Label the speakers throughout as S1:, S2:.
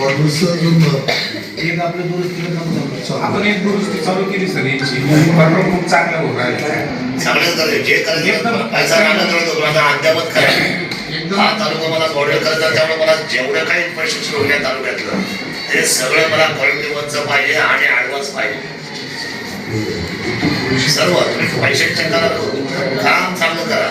S1: एक आपलं दुरुस्तीचं काम चालू.
S2: आपण एक दुरुस्ती चालू केली सगळ्यांची बरोबर खूप चांगलं होत आहे
S3: चांगलं करायचं जे करायचं पैसा लागला तर तो माझा अद्यावत करायचं हा तालुका मला मॉडेल करायचा त्यामुळे मला जेवढं काही इन्फ्रास्ट्रक्चर होईल या तालुक्यातलं ते सगळं मला क्वालिटी वरचं पाहिजे आणि ऍडव्हान्स पाहिजे. सर्व तुम्ही पैशाची चिंता नको करू. काम चांगलं करा.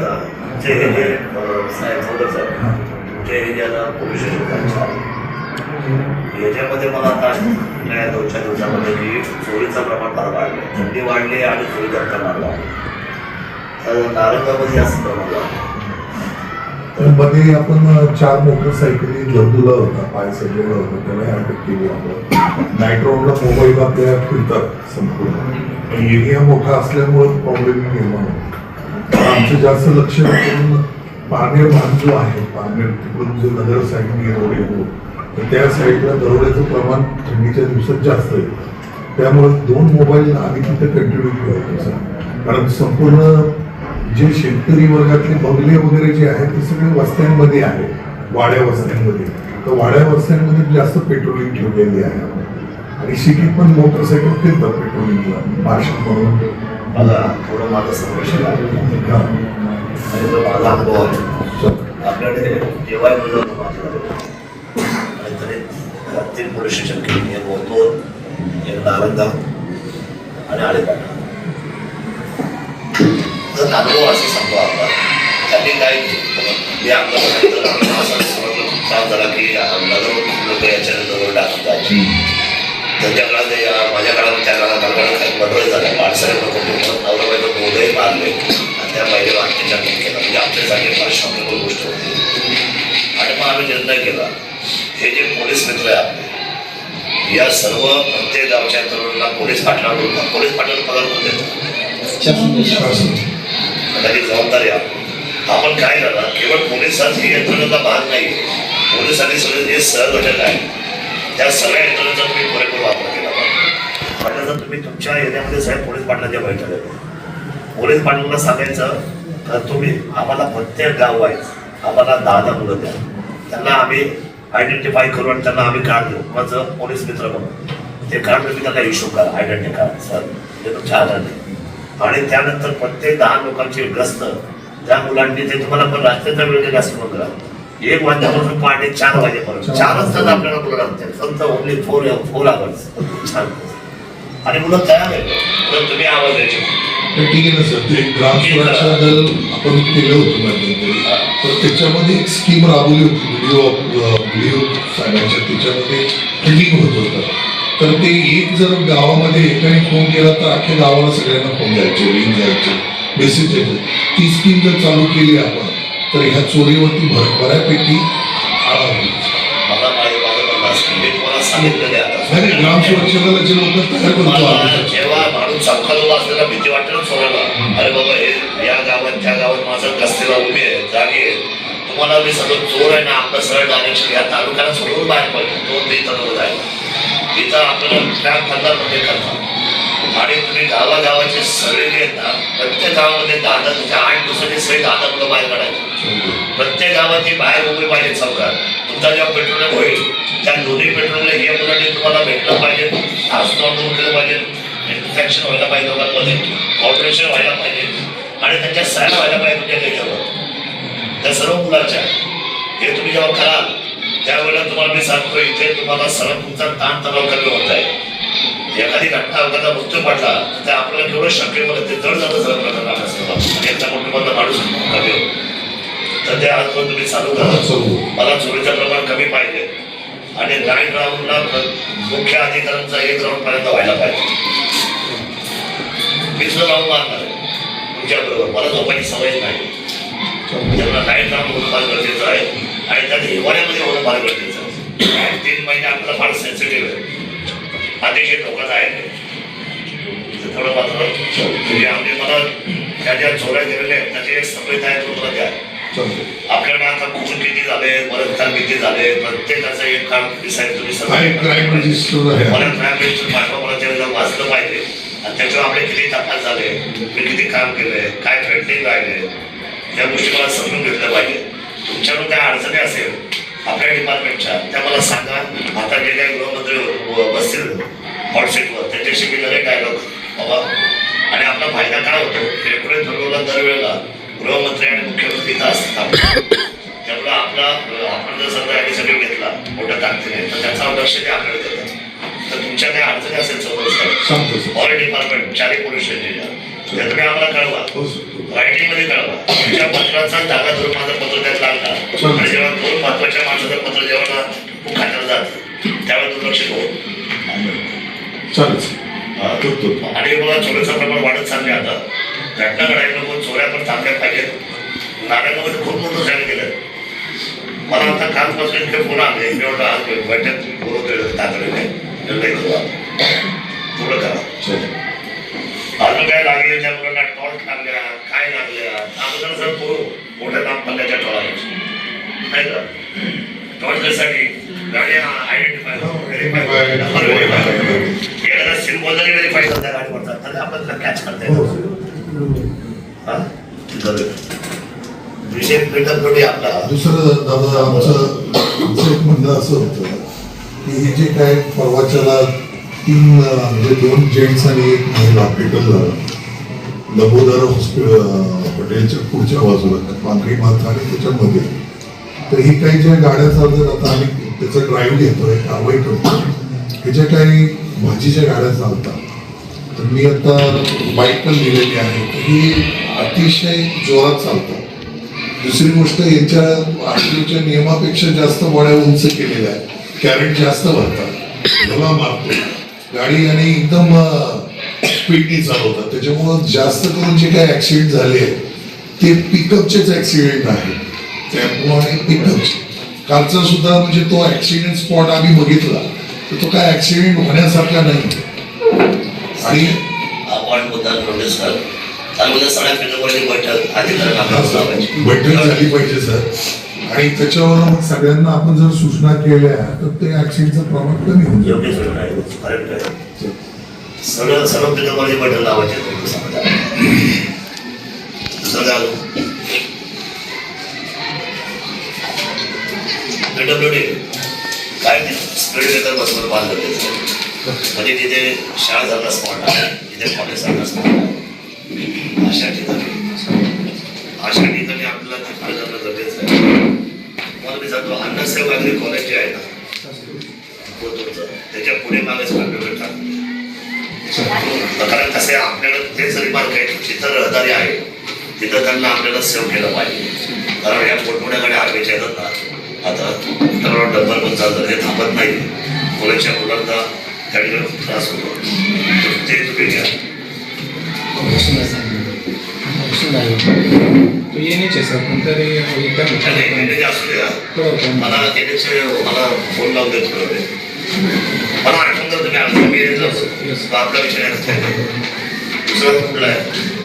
S3: याच्यामध्ये मला आता या दोन चार दिवसामध्ये की चोरीचं प्रमाण फार वाढलं थंडी वाढली आणि चोरी करता वाढलं. तर नारंगामध्ये असं प्रमाण वाढलं.
S4: तर मध्ये आपण चार मोटरसायकली जंतूला होता. पाय सजवला होता. त्याला अटक केली आपण. नाईट रोडला मोबाईल आपल्या फिरतात संपूर्ण. एरिया मोठा असल्यामुळे प्रॉब्लेम निर्माण होतो आमचं जास्त लक्ष करून पारनेर भाग जो आहे. पारनेर तिकडून जो नगर साईडने रोड येतो. तर त्या साईडला दरोड्याचं प्रमाण थंडीच्या दिवसात जास्त येतं त्यामुळे दोन मोबाईल आम्ही तिथे कंटिन्यू सर कारण संपूर्ण जे शेतकरी वर्गातले बंगले वगैरे जे आहेत ते सगळे वस्त्यांमध्ये आहे. वाड्या वस्त्यांमध्ये. तर वाड्या वस्त्यांमध्ये जास्त पेट्रोलिंग ठेवलेली आहे आणि सिटीत पण मोटरसायकल फिरतात पेट्रोलिंगला मार्शल म्हणून.
S3: बघा थोडं माझं संरक्षण आहे. आणि तो माझा अनुभव आहे आपल्याकडे जेव्हा मुलं होतं माझ्याकडे आणि तरी तीन पोलीस स्टेशन केली एक होतो एक नालंदा आणि आळेपाटा तर अनुभव असं सांगतो आपला त्यांनी काय मी आपलं काम झाला की नगर लोक याच्यानंतर टाकतात त्यांच्या काळात माझ्या काळात त्या काळात काही बदल झाला माणसाने लोक नवरा बोधही मारले त्या महिलेला अत्याचार पण केला म्हणजे आपल्यासाठी फार शॉकिंग गोष्ट होती. आणि मग आम्ही निर्णय केला. हे जे पोलीस मित्र आहे आपले या सर्व प्रत्येक गावच्या तरुणांना पोलीस पाटलाकडून पोलीस पाटलाला पगार कोण देतो? त्याची जबाबदारी आपण काय करा केवळ पोलिसांची ही यंत्रणेचा भाग नाही. पोलिसांनी सगळे जे सहघटक घटक त्या सगळ्या यंत्रणेचा तुम्ही पुरेपूर वापर केला पाहिजे. तुम्ही तुमच्या एरियामध्ये साहेब पोलीस पाटलाच्या बैठक आहे पोलीस पाटलांना सांगायचं तर तुम्ही आम्हाला प्रत्येक गाव आहे आम्हाला दहा दहा मुलं द्या. त्यांना आम्ही आयडेंटिफाय करू आणि त्यांना आम्ही कार्ड देऊ. माझं पोलीस मित्र म्हणून. ते कार्ड तुम्ही त्यांना इश्यू करा आयडेंटिटी कार्ड सर ते तुमच्या हातात आणि त्यानंतर प्रत्येक दहा लोकांची ग्रस्त त्या मुलांनी ते तुम्हाला पण रात्रीचा वेळ दिला असं करा एक वाजल्यापासून पहाटे चार वाजेपर्यंत. चारच तास आपल्याला मुलं लागते फक्त ओनली फोर फोर आवर्स छान. आणि मुलं तयार आहे तर तुम्ही आवाज द्यायचे.
S4: तर ठीक आहे ना सर ते ग्राम सुरक्षा दल आपण केलं होतं मध्यंतरी तर त्याच्यामध्ये एक स्कीम राबवली होती. व्हिडिओ व्हिडिओ साहेबांच्या त्याच्यामध्ये ट्रेनिंग होत होतं. तर ते एक जर गावामध्ये एकाने फोन केला तर अख्ख्या गावाला सगळ्यांना फोन जायचे रिंग जायचे मेसेज यायचे ती स्कीम जर चालू केली आपण तर ह्या चोरीवरती भर बऱ्यापैकी आळा होईल. नाही ग्राम सुरक्षा दलाचे लोक तयार करतो आम्ही.
S3: सोडायला अरे बाबा हे या गावात त्या गावात माझं गस्तीला उभी आहे जागी आहे तुम्हाला मी सगळं चोर आहे ना आपलं सरळ डायरेक्शन या तालुक्याला सोडून बाहेर पडतो तो ते इथं जाईल इथं आपल्याला त्या खासदार करतात. आणि तुम्ही गावागावाचे सगळे जे आहेत ना प्रत्येक गावामध्ये दादा तुमच्या आठ दिवसाचे सगळे दादा मुलं बाहेर काढायचे. प्रत्येक गावाची बाहेर उभी पाहिजे सरकार तुमचा जेव्हा पेट्रोल होईल त्या दोन्ही पेट्रोलला हे मुलांनी तुम्हाला भेटलं पाहिजे आसमान केलं पाहिजे. इन्फेक्शन व्हायला पाहिजे लोकांमध्ये ऑपरेशन व्हायला पाहिजे. आणि त्यांच्या सह्या व्हायला पाहिजे तुमच्या त्याच्यावर. त्या सर्व मुलाच्या. हे तुम्ही जेव्हा कराल त्यावेळेला तुम्हाला मी सांगतो इथे तुम्हाला सर्व तुमचा ताण तणाव कमी होत आहे. एखादी घटना अपघाता मृत्यू पडला तर आपल्याला केवढं शक्य होतं ते जड जातं सर्व प्रकरण असतं. कुटुंबातला माणूस कमी होतो. तर ते आज पण तुम्ही चालू करा. मला चोरीचं प्रमाण कमी पाहिजे. आणि नाईट राऊंडला मुख्य अधिकाऱ्यांचा एक राऊंड पर्यंत व्हायला पाहिजे. मी सुद्धा मारणार आहे. तुमच्या बरोबर मला झोपायची सवय नाही. त्यांना नाईट राऊंड होणं फार गरजेचं आहे. आणि त्यात हिवाळ्यामध्ये होणं फार गरजेचं आहे. तीन महिने आपल्याला फार सेन्सिटिव्ह आहे. अतिशय धोकादायक आहे. थोडं मात्र म्हणजे आम्ही मला त्या ज्या चोऱ्या गेलेल्या आहेत त्याची एक सफेद आहे तो मला द्या. आपल्याकडे आता खून किती झाले बलात्कार किती झाले प्रत्येकाचं एक काम दिसायला तुम्ही सगळं मला ट्रॅव्हलिंगचं पाठवा मला त्यावेळेला वाचलं पाहिजे आणि त्याच्यावर आपले किती तपास झाले मी किती काम केलंय काय ट्रेंडिंग राहिले या गोष्टी मला समजून घेतल्या पाहिजे. तुमच्याकडून काय अडचणी असेल आपल्या डिपार्टमेंटच्या त्या मला सांगा. आता जे काही गृहमंत्री बसतील हॉटसेटवर त्याच्याशी मी लगेच डायलॉग बाबा आणि आपला फायदा काय होतो? एप्रिल ठरवला दरवेळेला गृहमंत्री आणि मुख्यमंत्री इथं असतात. त्यामुळे आपला आपण जर समजा यांनी सगळं घेतला मोठ्या ताकदीने तर त्याचा लक्ष ते आपल्याला तर तुमच्या काही अडचणी असेल समोर
S4: सांगतो
S3: डिपार्टमेंट चारही पोलीस त्या तुम्ही आम्हाला कळवा.
S4: हो
S3: रायटिंगमध्ये कळवा. तुमच्या पत्राचा धागा धरून माझं पत्र त्यात लागला आणि जेव्हा दोन महत्त्वाच्या माणसाचं पत्र जेव्हा खात्याला जात त्यावेळेस दुर्लक्षित हो. आणि मला चोरीचं प्रमाण वाढत चालले आता. घटना घडायला नको चोऱ्या पण थांबल्या पाहिजेत. नाण्यामध्ये खूप मोठं झालं गेलं. मला आता कालपासून इतके फोन आले. मी आज बैठक बोलवतोय तातडीने. निर्णय पुढं करा अजून काय लागले त्या मुलांना टॉर्च लागल्या काय लागल्या अगोदर जर तो मोठ्या लांब पल्ल्याच्या टॉर्च नाही का टॉर्च कशासाठी गाडी आयडेंटिफाय एखादा सिम्बॉल जरी व्हेरीफाय करता गाडीवरचा आपण त्याला कॅच करता येतो विषय आपला
S4: दुसरं दादा आमचं एक म्हणणं असं होतं. की हे जे काय परवाच्याला तीन म्हणजे दोन जेंट्स आणि एक महिला पेटल झालं लंबोदर हॉस्पिटल हॉटेलच्या पुढच्या बाजूला पांढरी माथा आणि त्याच्यामध्ये. तर ही काही ज्या गाड्या चालतात आता आम्ही त्याचा ड्राईव्ह घेतोय कारवाई करतो. त्याच्या काही भाजीच्या गाड्या चालतात तर मी आता बाईक पण लिहिलेली आहे तर ही अतिशय जोरात चालतात. दुसरी गोष्ट यांच्या आरटीओच्या नियमापेक्षा जास्त बड्या उंच केलेल्या आहेत. कॅरेट जास्त भरतात. डबा मारतो. गाडी आणि एकदम स्पीडनी चालवतात. त्याच्यामुळं जास्त करून जे काही ऍक्सिडेंट झाले आहेत ते पिकअपचेच ऍक्सिडेंट आहेत टेम्पो आणि पिकअपचे कालचा सुद्धा म्हणजे तो ऍक्सिडेंट स्पॉट आम्ही बघितला. तर तो काय ऍक्सिडेंट होण्यासारखा नाही. आणि
S3: सगळ्या बैठक
S4: झाली पाहिजे सर. आणि त्याच्यावर मग सगळ्यांना आपण जर सूचना केल्या तर ते ऍक्सिडेंटचं प्रमाण कमी होईल.
S3: योग्य सूचना आहे. करेक्ट आहे सगळं सर्व फेब्रुवारी बैठक तुम्ही काय अजून काय बसवर बांधलं म्हणजे तिथे शाळा झाला स्पॉट आहे तिथे कॉलेज झाला स्पॉट आहे. अशा ठिकाणी. अशा ठिकाणी अण्णासाहेब वागरे कॉलेज जे आहे ना त्याच्या पुढे मागे भेटतात कारण कारण कसे आपल्याला तेच रिमार्क आहे जिथं रहदारी आहे तिथं त्यांना आपल्याला सेव्ह केलं पाहिजे. कारण या मोठमोठ्या गाड्या आर्मीच्या येतात ना आता त्याला डब्बल पण चालतं ते थांबत नाही मुलांच्या मुलांना त्या ठिकाणी खूप त्रास होतो ते तुम्ही घ्या
S1: येण्याचे सर पण तरी एकदम
S3: आणि इंडिया असू द्या
S1: कळवतो
S3: मला मला फोन लावून देत थोडं मला जर तुम्ही आमच्या मी आपला विषय दुसरा कुठला आहे